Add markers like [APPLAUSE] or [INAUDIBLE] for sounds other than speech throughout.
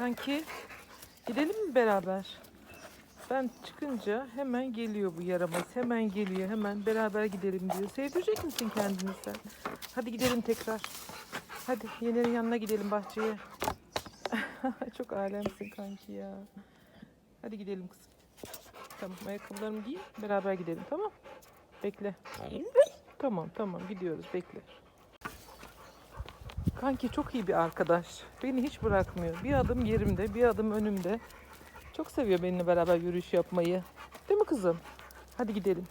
Kanki gidelim mi beraber? Ben çıkınca hemen geliyor bu yaramaz. Hemen geliyor hemen beraber gidelim diyor. Sevdirecek misin kendini sen? Hadi gidelim tekrar. Hadi Yener'in yanına gidelim bahçeye. [LAUGHS] Çok alemsin kanki ya. Hadi gidelim kızım. Tamam ayakkabılarımı giy beraber gidelim tamam Bekle. Tamam tamam gidiyoruz bekle. Kanki çok iyi bir arkadaş. Beni hiç bırakmıyor. Bir adım yerimde, bir adım önümde. Çok seviyor benimle beraber yürüyüş yapmayı. Değil mi kızım? Hadi gidelim.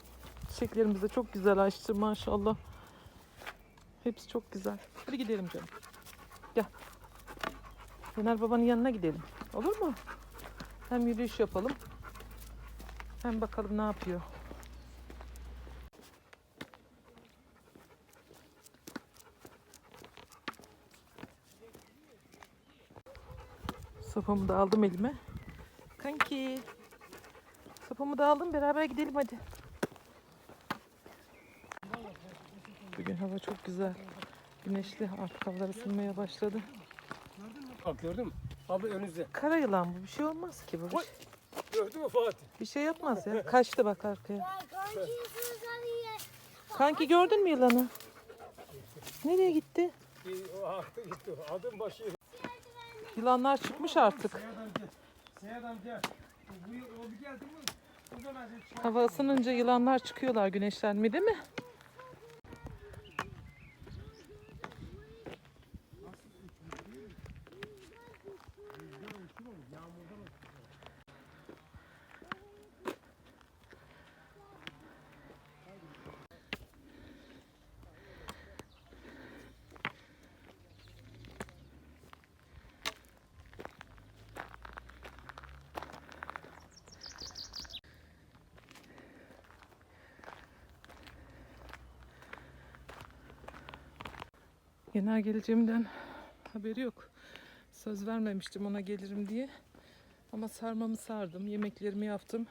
Çiçeklerimiz de çok güzel açtı maşallah. Hepsi çok güzel. Hadi gidelim canım. Gel. Yener babanın yanına gidelim. Olur mu? Hem yürüyüş yapalım. Hem bakalım ne yapıyor. Sopamı da aldım elime. Kanki. Sopamı da aldım. Beraber gidelim hadi. Bugün hava çok güzel. Güneşli. Artık havalar ısınmaya başladı. Bak gördün mü? Abi önünüzde. Kara yılan bu. Bir şey olmaz ki bu. Bir, Oy. Gördün mü Fatih? bir şey yapmaz ya. Kaçtı bak arkaya. Kanki gördün mü yılanı? Nereye gitti? Bir, o aktı gitti. Adım başı. Yılanlar çıkmış artık. Hava ısınınca yılanlar çıkıyorlar güneşlenme değil mi? Yener geleceğimden haberi yok. Söz vermemiştim ona gelirim diye. Ama sarmamı sardım, yemeklerimi yaptım.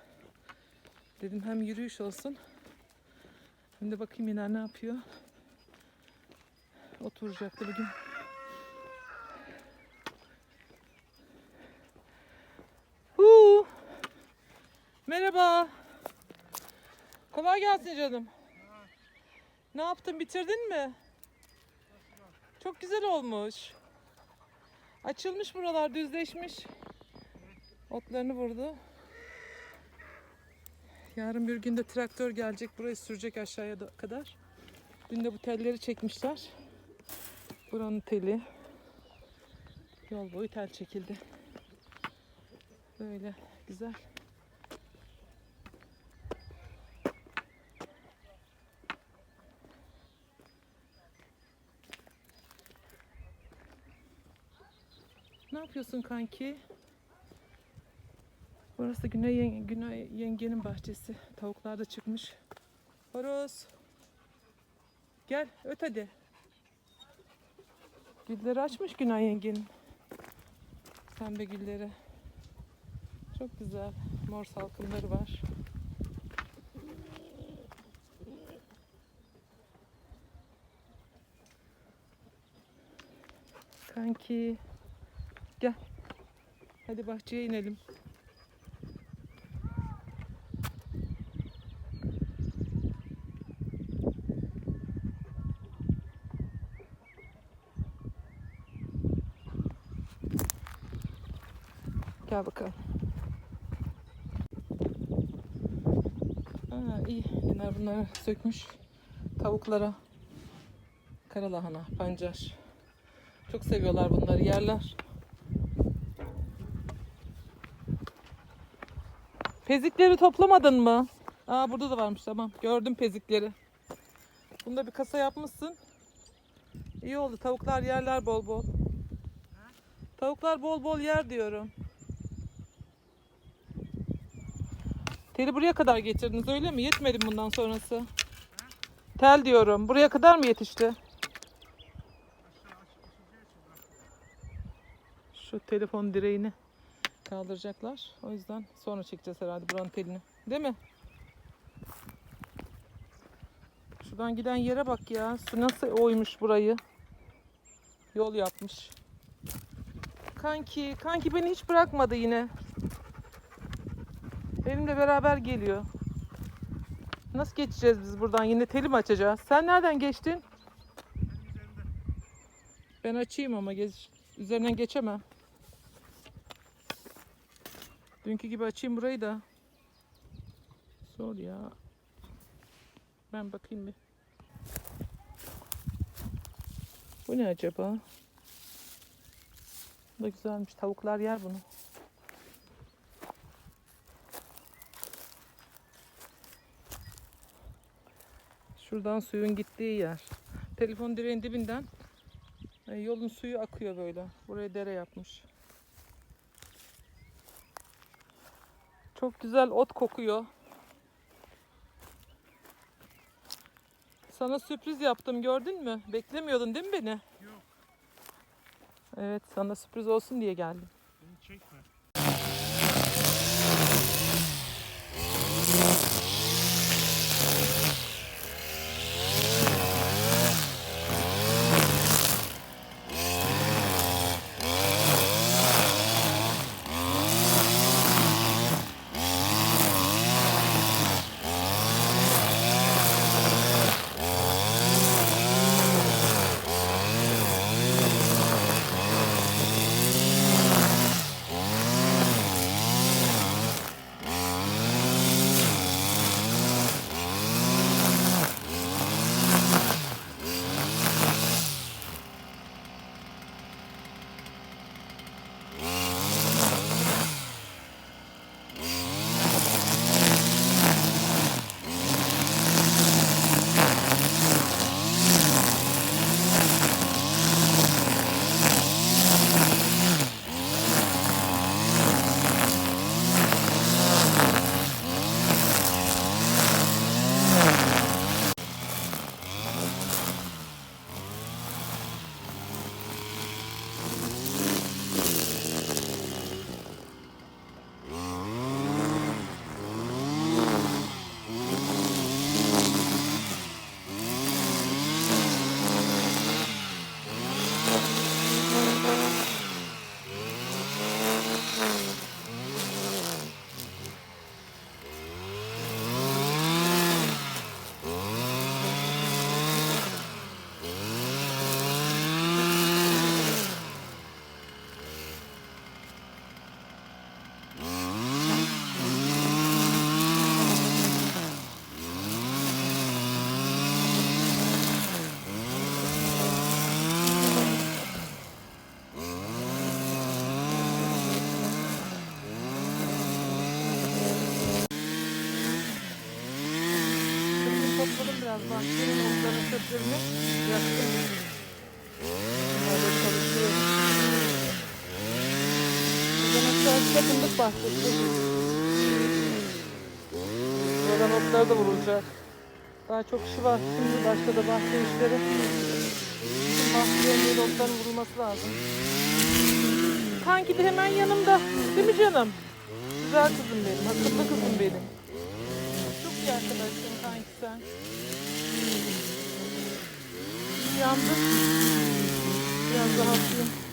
Dedim hem yürüyüş olsun. Hem de bakayım Yener ne yapıyor. Oturacaktı bugün. Huu. Merhaba. Kolay gelsin canım. Ne yaptın bitirdin mi? Çok güzel olmuş. Açılmış buralar düzleşmiş. Otlarını vurdu. Yarın bir gün de traktör gelecek. Burayı sürecek aşağıya da- kadar. Dün de bu telleri çekmişler. Buranın teli. Yol boyu tel çekildi. Böyle güzel. Yapıyorsun kanki? Burası Güney, Yen- Güney yengenin bahçesi. Tavuklar da çıkmış. Horoz. Gel öt hadi. Gülleri açmış Güney yengenin. Pembe gülleri. Çok güzel. Mor salkımları var. Kanki. Gel. Hadi bahçeye inelim. Gel bakalım. Aa, iyi. Yine bunları sökmüş. Tavuklara. Karalahana, pancar. Çok seviyorlar bunları yerler. Pezikleri toplamadın mı? Aa burada da varmış tamam. Gördüm pezikleri. Bunda bir kasa yapmışsın. İyi oldu. Tavuklar yerler bol bol. Tavuklar bol bol yer diyorum. Teli buraya kadar getirdiniz öyle mi? Yetmedi mi bundan sonrası? Tel diyorum. Buraya kadar mı yetişti? Şu telefon direğini kaldıracaklar. O yüzden sonra çekeceğiz herhalde buranın telini. Değil mi? Şuradan giden yere bak ya. Su nasıl oymuş burayı. Yol yapmış. Kanki, kanki beni hiç bırakmadı yine. Benimle beraber geliyor. Nasıl geçeceğiz biz buradan? Yine teli mi açacağız? Sen nereden geçtin? Ben açayım ama geç, üzerinden geçemem. Dünkü gibi açayım burayı da. Zor ya. Ben bakayım bir. Bu ne acaba? Bu da güzelmiş. Tavuklar yer bunu. Şuradan suyun gittiği yer. Telefon direğin dibinden e, yolun suyu akıyor böyle. Buraya dere yapmış. Çok güzel ot kokuyor. Sana sürpriz yaptım gördün mü? Beklemiyordun değil mi beni? Yok. Evet sana sürpriz olsun diye geldim. Beni çekme. Biraz bahçenin otların çöplerini yaktım. Böyle çalışıyor. Buradan aşağıda fındık bahçesi. Buradan otlar da vurulacak. Daha çok işi var. Şimdi başladı bahçe işleri. Bütün bahçelerin böyle otların vurulması lazım. Kanki de hemen yanımda. Değil mi canım? Güzel kızım benim. Akıllı kızım benim. Çok iyi arkadaşım kanki sen. Uyandık. Biraz rahatlayayım.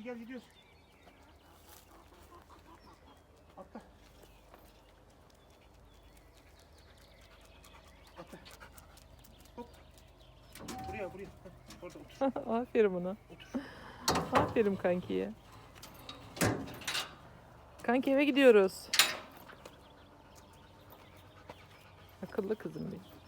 Hadi gel gidiyoruz. Atla. Atla. Hop. Buraya buraya. Heh, Orada otur. [LAUGHS] Aferin ona. Aferin kankiye. Kanki eve gidiyoruz. Akıllı kızım benim.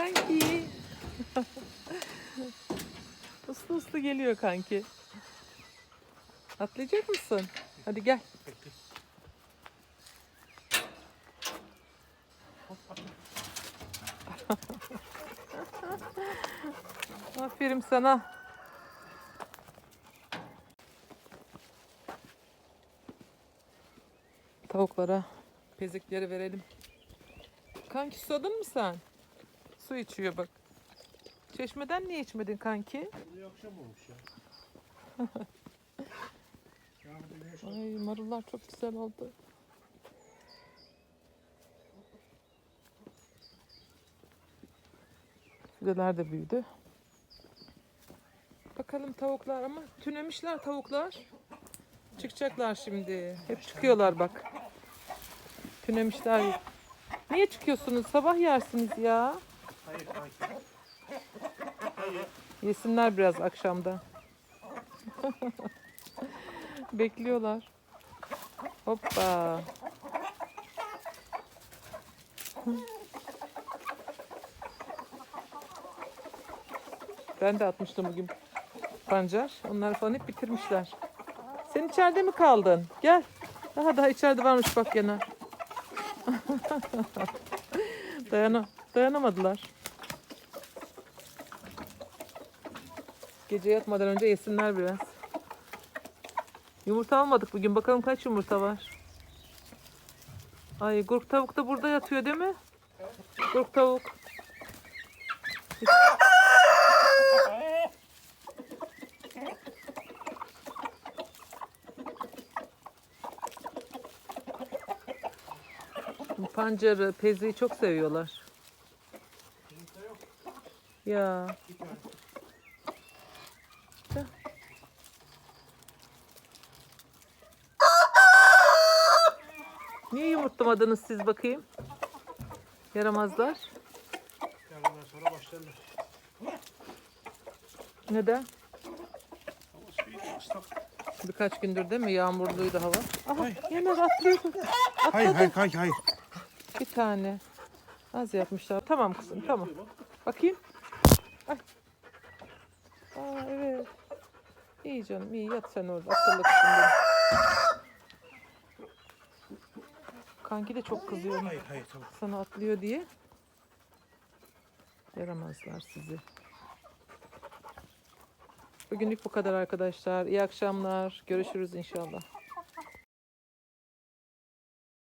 Kanki. [LAUGHS] uslu uslu geliyor kanki. Atlayacak mısın? Hadi gel. [LAUGHS] Aferin sana. Tavuklara pezikleri verelim. Kanki susadın mı sen? Su içiyor bak. Çeşmeden niye içmedin kanki? Buraya akşam olmuş ya. [LAUGHS] ya burada güneş var. Ay marullar çok güzel oldu. Fideler de büyüdü. Bakalım tavuklar ama tünemişler tavuklar. Çıkacaklar şimdi. Hep çıkıyorlar bak. Tünemişler. Niye çıkıyorsunuz? Sabah yersiniz ya. Yesinler biraz akşamda. [LAUGHS] Bekliyorlar. Hoppa. Ben de atmıştım bugün pancar. Onlar falan hep bitirmişler. Sen içeride mi kaldın? Gel. Daha daha içeride varmış bak yana. [LAUGHS] Dayana, dayanamadılar. Gece yatmadan önce yesinler biraz. Yumurta almadık bugün. Bakalım kaç yumurta var. Ay gurk tavuk da burada yatıyor değil mi? Gurk tavuk. Pancarı, peziyi çok seviyorlar. Ya. Bir tane. Atlamadınız siz bakayım. Yaramazlar. Yarından sonra başlarlar. Neden? Birkaç gündür değil mi? Yağmurluydu hava. Aha Ay. yine atlıyordu. Hayır hayır hayır hayır. Bir tane. Az yapmışlar. Tamam kızım tamam. Bakayım. Ay. Aa evet. İyi canım iyi yat sen orada. Akıllı kızım benim. Kanki de çok kızıyor Hayır hayır tamam. sana atlıyor diye. Yaramazlar sizi. Bugünlük bu kadar arkadaşlar. İyi akşamlar. Görüşürüz inşallah.